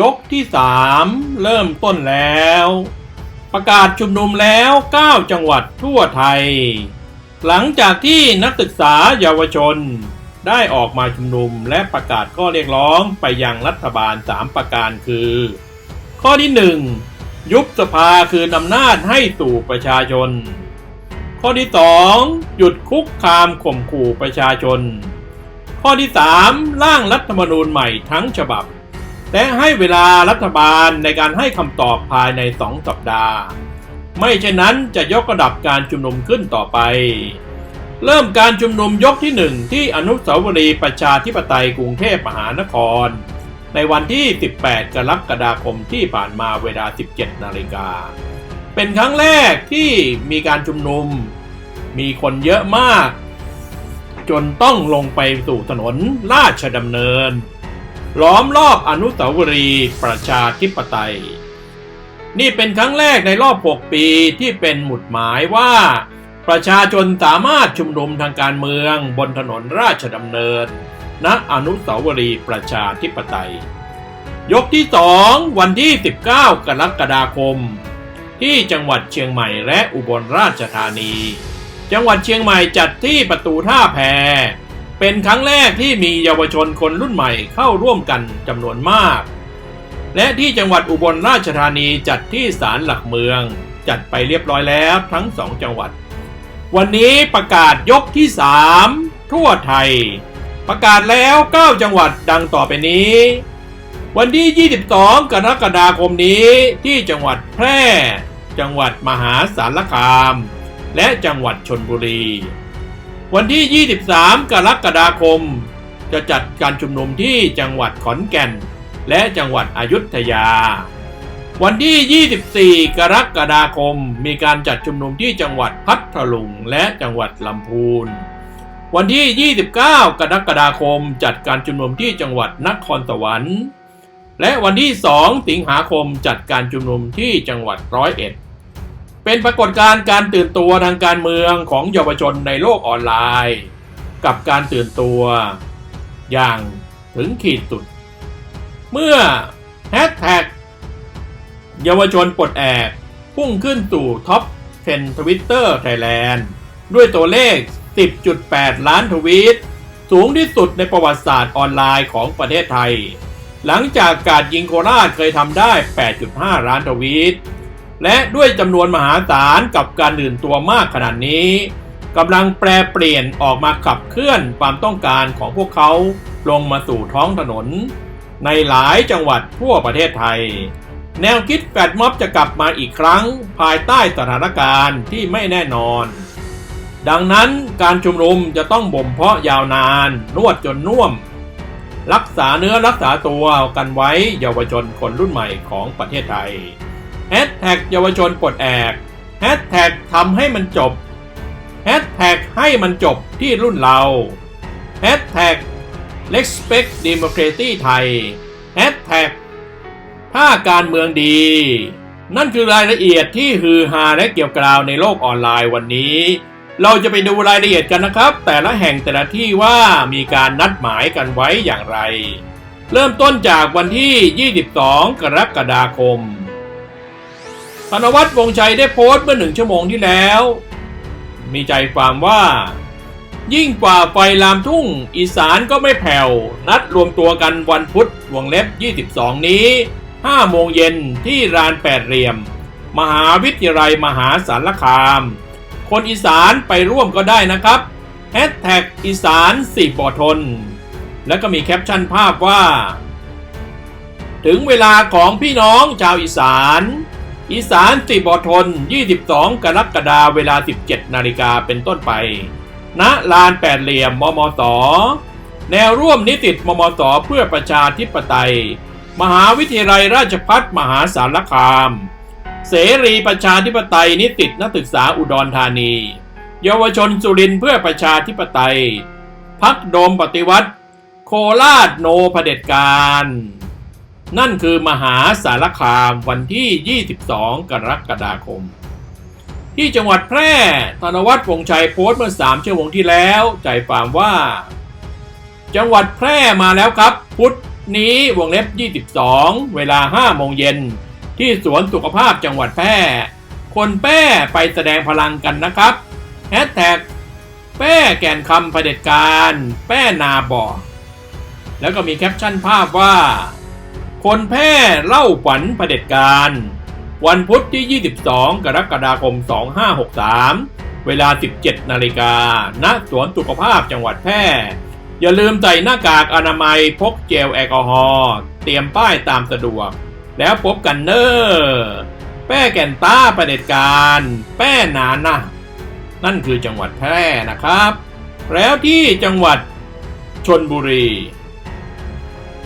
ยกที่ 3 เริ่มต้นแล้ว ประกาศชุมนุมแล้ว 9 จังหวัดทั่วไทย หลังจากที่นักศึกษาเยาวชน ได้ออกมาชุมนุมและประกาศข้อเรียกร้องไปยังรัฐบาล 3 ประการคือ ข้อที่ 1 ยุบสภาคืนอำนาจให้สู่ประชาชน ข้อที่ 2 หยุดคุกคามข่มขู่ประชาชน ข้อที่ 3 ร่างรัฐธรรมนูญใหม่ทั้งฉบับ และให้เวลารัฐบาลในการให้คำตอบภายในสองสัปดาห์ ไม่เช่นนั้นจะยกระดับการชุมนุมขึ้นต่อไป เริ่มการชุมนุมยกที่หนึ่งที่อนุสาวรีย์ประชาธิปไตยกรุงเทพมหานคร ในวันที่ 18 กรกฎาคมที่ผ่านมาเวลา 17 นาฬิกา เป็นครั้งแรกที่มีการชุมนุม มีคนเยอะมาก จนต้องลงไปสู่ถนนราชดำเนิน ล้อมรอบอนุสาวรีย์ประชาธิปไตย นี่เป็นครั้งแรกในรอบ 6 ปีที่เป็นหมุดหมายว่า ประชาชนสามารถชุมนุมทางการเมืองบนถนนราชดำเนิน ณอนุสาวรีย์ประชาธิปไตย ยกที่ 2 วันที่ 19 กรกฎาคม ที่จังหวัดเชียงใหม่และอุบลราชธานี จังหวัดเชียงใหม่จัดที่ประตูท่าแพ เป็นครั้งแรกที่มีเยาวชนคนรุ่นใหม่เข้าร่วมกันจำนวนมาก และที่จังหวัดอุบลราชธานีจัดที่ศาลหลักเมือง จัดไปเรียบร้อยแล้วทั้งสองจังหวัด วันนี้ประกาศยกที่ 3 ทั่วไทย ประกาศแล้ว 9 จังหวัดดังต่อไปนี้ วันที่ 22 กรกฎาคมนี้ที่จังหวัดแพร่ จังหวัดมหาสารคาม และจังหวัดชนบุรี วันที่ 23 กรกฎาคม จะจัดการชุมนุมที่จังหวัดขอนแก่น และจังหวัดอยุธยา วันที่ 24 กรกฎาคม มีการจัดชุมนุมที่จังหวัดพัทลุงและจังหวัดลำพูน วันที่ 29 กรกฎาคม จัดการชุมนุมที่จังหวัดนครสวรรค์ และวันที่ 2 สิงหาคมจัดการชุมนุมที่จังหวัดร้อยเอ็ด เป็นปรากฏการณ์การตื่นตัวทางการเมืองของเยาวชนในโลกออนไลน์ กับการตื่นตัว อย่างถึงขีดสุด เมื่อแฮชแท็กเยาวชนปลดแอกพุ่งขึ้นสู่ท็อป10ทวิตเตอร์ไทยแลนด์ด้วยตัวเลข 10.8 ล้านทวีต สูงที่สุดในประวัติศาสตร์ออนไลน์ของประเทศไทย หลังจากการยิงโคราชเคยทำได้ 8.5 ล้านทวีต และด้วยจำนวนมหาศาลกับการตื่นตัวมากขนาดนี้กำลังแปรเปลี่ยนออกมาขับเคลื่อนความต้องการของพวกเขาลงมาสู่ท้องถนน ในหลายจังหวัดทั่วประเทศไทย แนวคิดแฟดม็อบจะกลับมาอีกครั้ง ภายใต้สถานการณ์ที่ไม่แน่นอน ดังนั้นการชุมนุมจะต้องบ่มเพาะยาวนาน นวดจนน่วม รักษาเนื้อรักษาตัวกันไว้เยาวชนคนรุ่นใหม่ของประเทศไทย แฮชแท็กเยาวชนปลดแอกแฮชแท็กทำให้มันจบแฮชแท็กให้มันจบที่รุ่นเราแฮชแท็ก respect democracy ไทยแฮชแท็กถ้าการเมืองดี นั่นคือรายละเอียดที่ฮือฮาและเกี่ยวกราวในโลกออนไลน์วันนี้ เราจะไปดูรายละเอียดกันนะครับ แต่ละแห่งแต่ละที่ว่ามีการนัดหมายกันไว้อย่างไร เริ่มต้นจากวันที่ 22 กรกฎาคม ธนวัฒน์วงชัยได้โพสต์เมื่อหนึ่งชั่วโมงที่แล้ว มีใจความว่า ยิ่งกว่าไฟลามทุ่ง อีสานก็ไม่แผ่ว นัดรวมตัวกันวันพุธวงเล็บ 22 นี้ 5 โมงเย็นที่ลานแปดเหลี่ยม มหาวิทยาลัยมหาสารคาม คนอีสานไปร่วมก็ได้นะครับแฮชแท็กอีสานสี่ปอทน แล้วก็มีแคปชั่นภาพว่า ถึงเวลาของพี่น้องชาวอีสาน อีสานสิบอทน 22 กรกฎาเวลา 17 นาฬิกาเป็นต้นไป ณ ลานแปดเหลี่ยม มมส แนวร่วมนิสิตมมส เพื่อประชาธิปไตย มหาวิทยาลัยราชพัฒมหาสารคาม เสรีประชาธิปไตยนิสิตนักศึกษาอุดรธานี เยาวชนสุรินเพื่อประชาธิปไตย พักโดมปฏิวัติ โคราชโนเผด็จการ นั่นคือมหาสารคามวันที่ 22 กรกฎาคม ที่จังหวัดแพร่ธนวัฒน์วงชัยโพสต์เมื่อ 3 ชั่วโมงที่แล้วใจความว่า จังหวัดแพร่มาแล้วครับ พุธนี้วงเล็บ 22 เวลา 5 โมงเย็น ที่สวนสุขภาพจังหวัดแพร่ คนแป้ไปแสดงพลังกันนะครับแฮชแท็กแป้แก่นคำเผด็จการ แป้นาบอแล้วก็มีแคปชั่นภาพว่า คนแพร่เล่าฝันเผด็จการ วันพุธที่ 22 กรกฎาคม 2563 เวลา 17 นาฬิกา ณ สวนสุขภาพจังหวัดแพร่ อย่าลืมใส่หน้ากากอนามัยพกเจลแอลกอฮอล์เตรียมป้ายตามสะดวก แล้วพบกันเนอร์แป้แก่นต้าประเด็จการ แป้หนานะนั่นคือจังหวัดแพร่นะครับ แล้วที่จังหวัดชนบุรี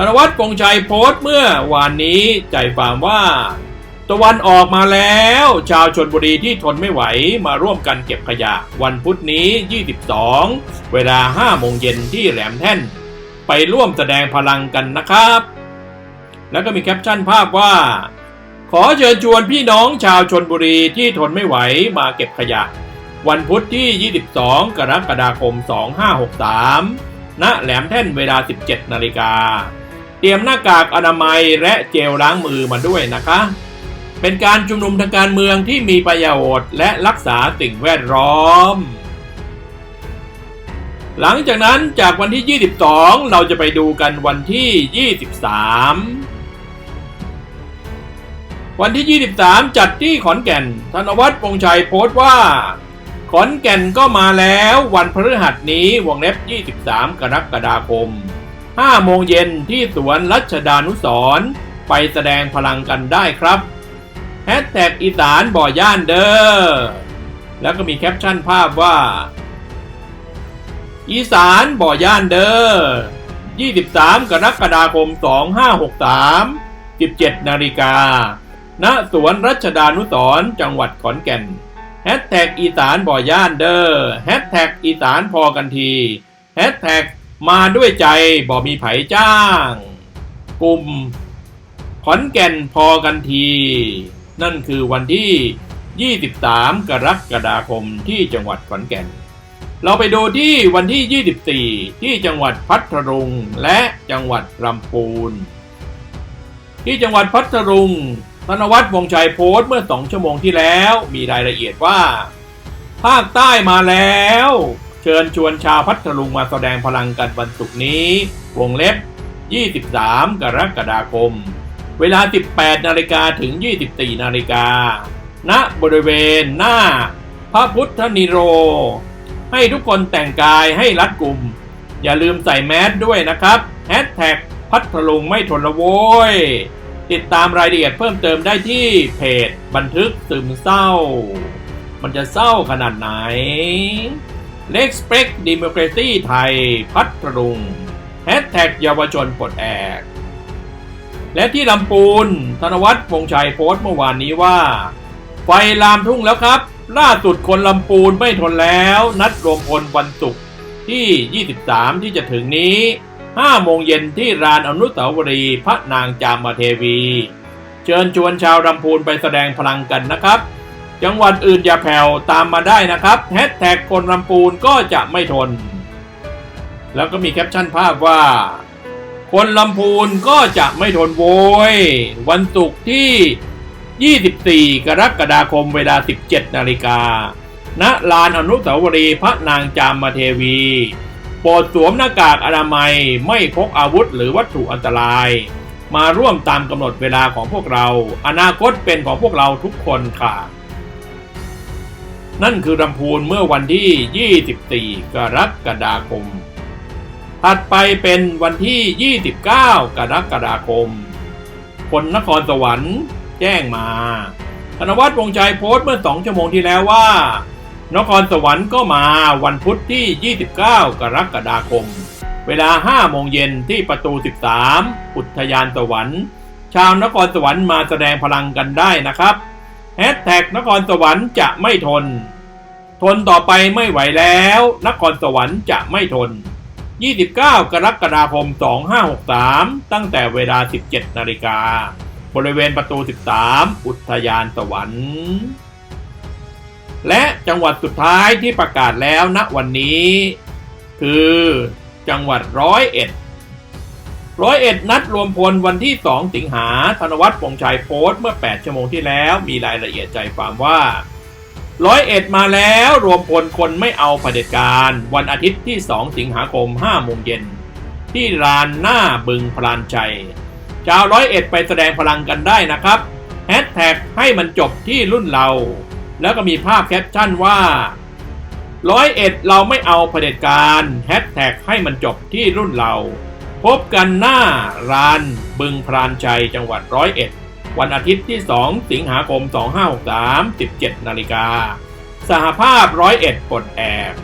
ธนวัฒน์ปงชัยโพสต์เมื่อวานนี้ใจความว่า ตะวันออกมาแล้ว ชาวชนบุรีที่ทนไม่ไหวมาร่วมกันเก็บขยะ วันพุธนี้ 22 เวลา 5 โมงเย็นที่แหลมแท่น ไปร่วมแสดงพลังกันนะครับ แล้วก็มีแคปชั่นภาพว่า ขอเชิญชวนพี่น้องชาวชนบุรีที่ทนไม่ไหวมาเก็บขยะ วันพุธที่ 22 กรกฎาคม 2563ณแหลมแท่นเวลา 17 นาฬิกา เตรียมหน้ากากอนามัยและเจลล้างมือมาด้วยนะคะ เป็นการชุมนุมทางการเมืองที่มีประโยชน์และรักษาสิ่งแวดล้อม หลังจากนั้นจากวันที่ 22 เราจะไปดูกันวันที่ 23วันที่ 23 จัดที่ขอนแก่น ธนวัฒน์ปงชัยโพสต์ว่า ขอนแก่นก็มาแล้ววันพฤหัสนี้วงเล็บ 23 กรกฎาคม 5 โมงเย็นที่สวนรัชดานุสร์ไปแสดงพลังกันได้ครับแฮชแท็กอีสานบ่อย่านเด้อ แล้วก็มีแคปชั่นภาพว่า อีสานบ่อย่านเด้อ 23 กรกฎาคม 2563 17 นาฬิกา ณ สวนรัชดานุสร์จังหวัดขอนแก่นแฮชแท็กอีสานบ่อย่านเด้อแฮชแท็กอีสานพอกันทีแฮชแท็ก มาด้วยใจบ่มีไผจ้าง กลุ่ม ขอนแก่นพอกันที นั่นคือวันที่ 23 กรกฎาคมที่จังหวัดขอนแก่น เราไปดูที่วันที่ 24 ที่จังหวัดพัทลุงและจังหวัดลำพูน ที่จังหวัดพัทลุงธนวัฒน์วงศ์ชัยโพสต์เมื่อสองชั่วโมงที่แล้ว มีรายละเอียดว่า ภาคใต้มาแล้ว ชิญชวนชาวพัทลุงมาแสดงพลังกันวันศุกร์นี้ วงเล็บ 23 กรกฎาคม เวลา 18 นาฬิกาถึง 24 นาฬิกา ณ บริเวณหน้า พระพุทธนิโร ให้ทุกคนแต่งกายให้รัดกุม อย่าลืมใส่แมสด้วยนะครับแฮชแท็กพัทลุงไม่ทนละโว้ย ติดตามรายละเอียดเพิ่มเติมได้ที่เพจบันทึกซึมเศร้า มันจะเศร้าขนาดไหน l e x p e c Democracy ไทย พัทลุงแฮชแท็กเยาวชนปลดแอก และที่ลำปูน ธนวัฒน์วงศ์ชัยโพสต์เมื่อวานนี้ว่า ไฟลามทุ่งแล้วครับ ล่าสุดคนลำปูนไม่ทนแล้ว นัดรวมพลวันศุกร์ที่ 23 ที่จะถึงนี้ 5 โมงเย็นที่ลานอนุสาวรีย์พระนางจามเทวี เชิญชวนชาวลำพูนไปแสดงพลังกันนะครับ จังหวัดอื่นอย่าแผ่วตามมาได้นะครับแฮชแท็กคนลำปูนก็จะไม่ทน แล้วก็มีแคปชั่นภาพว่า คนลำพูนก็จะไม่ทนโวย วันศุกร์ที่ 24 กรกฎาคมเวลา 17 นาฬิกา ณ ลานอนุสาวรีย์พระนางจามเทวี โปรดสวมหน้ากากอนามัย ไม่พกอาวุธหรือวัตถุอันตราย มาร่วมตามกำหนดเวลาของพวกเรา อนาคตเป็นของพวกเราทุกคนค่ะ นั่นคือลำพูนเมื่อวันที่ 24 กรกฎาคม ถัดไปเป็นวันที่ 29 กรกฎาคม คนนครสวรรค์แจ้งมา ธนวัฒน์วงศ์ชัยโพสต์เมื่อ 2 ชั่วโมงที่แล้วว่า นครสวรรค์ก็มาวันพุธที่ 29 กรกฎาคม เวลา 5 โมงเย็นที่ประตู 13 อุทยานสวรรค์ ชาวนครสวรรค์มาแสดงพลังกันได้นะครับ แฮชแท็กนครสวรรค์จะไม่ทน ทนต่อไปไม่ไหวแล้ว นครสวรรค์จะไม่ทน 29 กรกฎาคม 2563 ตั้งแต่เวลา 17 นาฬิกา บริเวณประตู 13 อุทยานสวรรค์ และจังหวัดสุดท้ายที่ประกาศแล้วณวันนี้ คือจังหวัดร้อยเอ็ด ร้อยเอ็ดนัดรวมพลวันที่ 2 สิงหา ธนวัฒน์ปงชัยโพสต์เมื่อ 8 ชั่วโมงที่แล้วมีรายละเอียดใจความว่าร้อยเอ็ดมาแล้วรวมพลคนไม่เอาเผด็จการ วันอาทิตย์ที่ 2 สิงหาคม5โมงเย็น ที่ลานหน้าบึงพลานชัยชาวร้อยเอ็ดไปแสดงพลังกันได้นะครับแฮชแท็กให้มันจบที่รุ่นเรา แล้วก็มีภาพแคปชั่นว่าร้อยเอ็ดเราไม่เอาเผด็จการแฮชแท็กให้มันจบที่รุ่นเรา พบกันหน้าร้านบึงพรานชัยจังหวัดร้อยเอ็ดวันอาทิตย์ที่ 2 สิงหาคม 2563 17 นาฬิกา สหภาพร้อยเอ็ดปลดแอก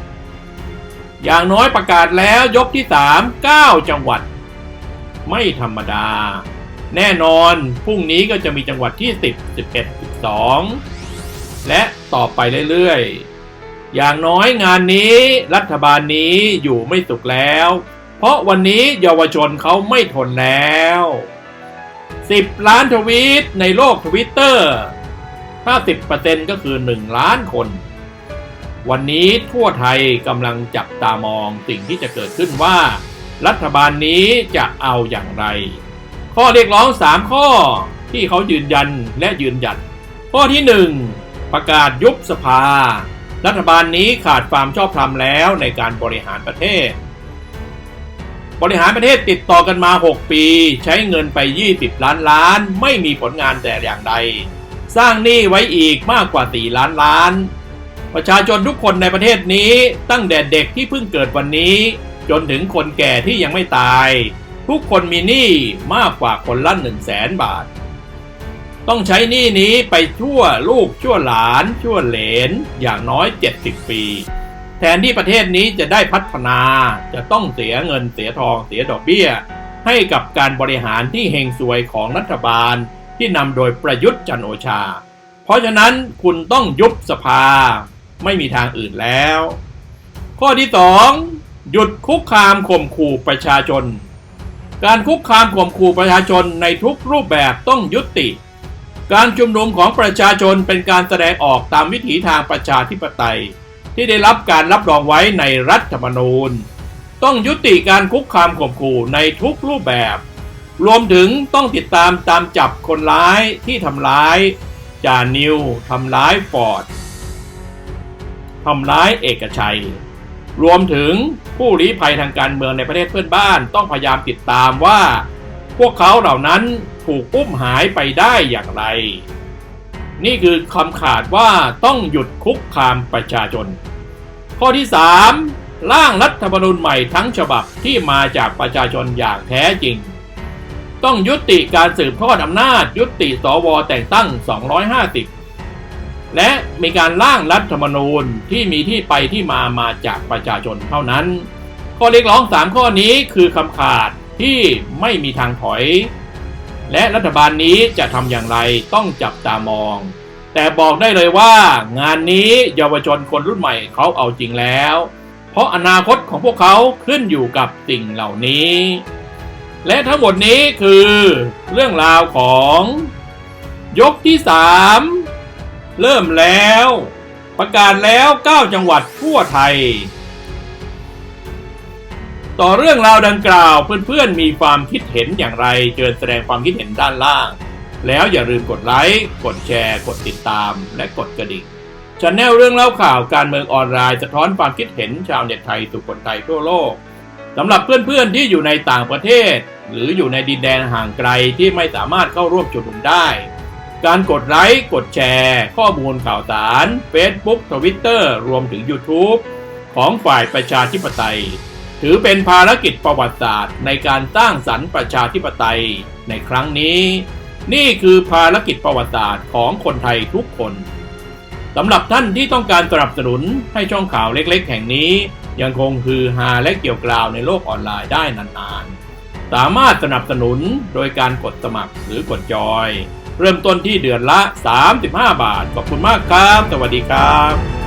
อย่างน้อยประกาศแล้วยกที่ 3 9 จังหวัด ไม่ธรรมดา แน่นอนพรุ่งนี้ก็จะมีจังหวัดที่ 10 11 12 และต่อไปเรื่อยๆ อย่างน้อยงานนี้รัฐบาลนี้อยู่ไม่สุขแล้ว ราะวันนี้เยาวชนเขาไม่ทนแล้ว 10 ล้านทวีตในโลกทวิตเตอร์ถ้า10%ก็คือ 1 ล้านคน วันนี้ทั่วไทยกำลังจับตามองสิ่งที่จะเกิดขึ้นว่า รัฐบาลนี้จะเอาอย่างไร ข้อเรียกร้อง 3 ข้อที่เขายืนยันและยืนหยัด ข้อที่ 1 ประกาศยุบสภา รัฐบาลนี้ขาดความชอบธรรมแล้วในการบริหารประเทศ บริหารประเทศติดต่อกันมา 6 ปี ใช้เงินไป 20 ล้านล้าน ไม่มีผลงานแต่อย่างใด สร้างหนี้ไว้อีกมากกว่า 4 ล้านล้าน ประชาชนทุกคนในประเทศนี้ตั้งแต่เด็กที่เพิ่งเกิดวันนี้ จนถึงคนแก่ที่ยังไม่ตาย ทุกคนมีหนี้มากกว่าคนละ1 0 0 0 0แสนบาท ต้องใช้หนี้นี้ไปชั่วลูกชั่วหลานชั่วเหลนอย่างน้อย 70 ปี แทนที่ประเทศนี้จะได้พัฒนาจะต้องเสียเงินเสียทองเสียดอกเบี้ย ให้กับการบริหารที่เฮงซวยของรัฐบาลที่นำโดยประยุทธ์จันโอชา เพราะฉะนั้นคุณต้องยุบสภา ไม่มีทางอื่นแล้ว ข้อที่ 2 หยุดคุกคามข่มขู่ประชาชน การคุกคามข่มขู่ประชาชนในทุกรูปแบบต้องยุติ การชุมนุมของประชาชนเป็นการแสดงออกตามวิถีทางประชาธิปไตย ที่ได้รับการรับรองไว้ในรัฐธรรมนูญ ต้องยุติการคุกคามข่มขู่ในทุกรูปแบบ รวมถึงต้องติดตามตามจับคนร้ายที่ทำร้ายจานิวทำร้ายฟอร์ดทำร้ายเอกชัย รวมถึงผู้ลี้ภัยทางการเมืองในประเทศเพื่อนบ้านต้องพยายามติดตามว่า พวกเขาเหล่านั้นถูกอุ้มหายไปได้อย่างไร นี่คือคำขาดว่าต้องหยุดคุกคามประชาชน ข้อที่ 3 ร่างรัฐธรรมนูญใหม่ทั้งฉบับที่มาจากประชาชนอย่างแท้จริง ต้องยุติการสืบทอดอำนาจยุติสวแต่งตั้ง 250 และมีการร่างรัฐธรรมนูญที่มีที่ไปที่มามาจากประชาชนเท่านั้น ข้อเรียกร้อง 3 ข้อนี้คือคำขาดที่ไม่มีทางถอย และรัฐบาลนี้จะทำอย่างไรต้องจับตามอง แต่บอกได้เลยว่างานนี้เยาวชนคนรุ่นใหม่เขาเอาจริงแล้ว เพราะอนาคตของพวกเขาขึ้นอยู่กับสิ่งเหล่านี้ และทั้งหมดนี้คือเรื่องราวของ ยกที่ 3 เริ่มแล้ว ประกาศแล้ว 9 จังหวัดทั่วไทย ต่อเรื่องราวดังกล่าวเพื่อนๆมีความคิดเห็นอย่างไรเชิญแสดงความคิดเห็นด้านล่าง แล้วอย่าลืมกดไลค์กดแชร์ กดติดตาม และกดกระดิ่งช anel เรื่องเล่าข่าวการเมืองออนไลน์สะท้อนความคิดเห็นชาวเน็ตไทยสู่คนไทยทั่วโลกสำหรับเพื่อนๆที่อยู่ในต่างประเทศ หรืออยู่ในดินแดนห่างไกลที่ไม่สามารถเข้าร่วมชุมนุมได้ การกดไลค์กดแชร์ ข้อมูลข่าวสาร Facebook Twitter รวมถึง YouTube ของฝ่ายประชาธิปไตย ถือเป็นภารกิจประวัติศาสตร์ในการสร้างสรรค์ประชาธิปไตยในครั้งนี้ นี่คือภารกิจประวัติศาสตร์ของคนไทยทุกคนสำหรับท่านที่ต้องการสนับสนุนให้ช่องข่าวเล็กๆ แห่งนี้ ยังคงคือฮาและเกี่ยวกล่าวในโลกออนไลน์ได้นานๆ สามารถสนับสนุนโดยการกดสมัครหรือกดจอย เริ่มต้นที่เดือนละ 35 บาท ขอบคุณมากครับ สวัสดีครับ